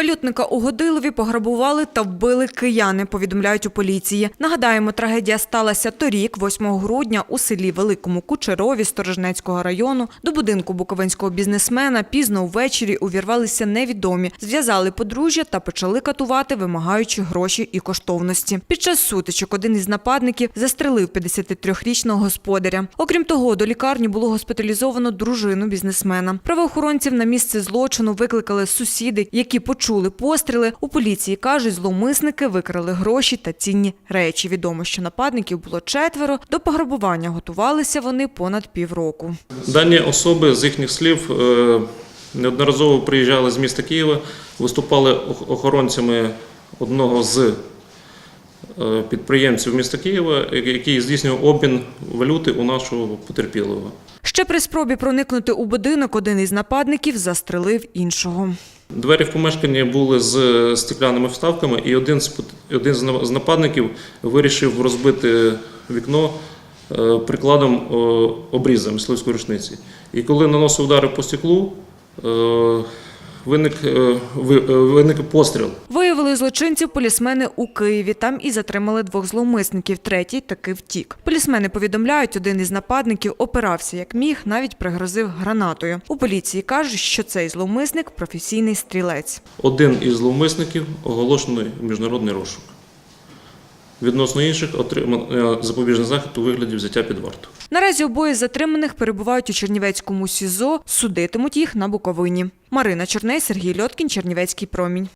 Валютника у Годилові пограбували та вбили кияни, повідомляють у поліції. Нагадаємо, трагедія сталася торік, 8 грудня, у селі Великому Кучерові Сторожнецького району. До будинку буковинського бізнесмена пізно ввечері увірвалися невідомі, зв'язали подружжя та почали катувати, вимагаючи гроші і коштовності. Під час сутичок один із нападників застрелив 53-річного господаря. Окрім того, до лікарні було госпіталізовано дружину бізнесмена. Правоохоронців на місце злочину викликали сусіди, які почули постріли. У поліції кажуть, зловмисники викрали гроші та цінні речі. Відомо, що нападників було четверо. До пограбування готувалися вони понад півроку. Дані особи з їхніх слів е, неодноразово приїжджали з міста Києва, виступали охоронцями одного з е, підприємців міста Києва, який здійснював обмін валюти у нашого потерпілого. Ще при спробі проникнути у будинок один із нападників застрелив іншого. Двері в помешканні були з стеклянними вставками, і один з, один з нападників вирішив розбити вікно е, прикладом е, обріза мисливської рушниці. І коли наносив удари по стеклу, е, виник, е, е, виник постріл. Виявили злочинців полісмени у Києві. Там і затримали двох зловмисників. Третій таки втік. Полісмени повідомляють, один із нападників опирався як міг, навіть пригрозив гранатою. У поліції кажуть, що цей зловмисник професійний стрілець. Один із зловмисників оголошений міжнародний розшук. Відносно інших отримано запобіжний захід у вигляді взяття під варту. Наразі обоє затриманих перебувають у Чернівецькому СІЗО. Судитимуть їх на Буковині. Марина Чорней, Сергій Льоткін, Чернівецький промінь.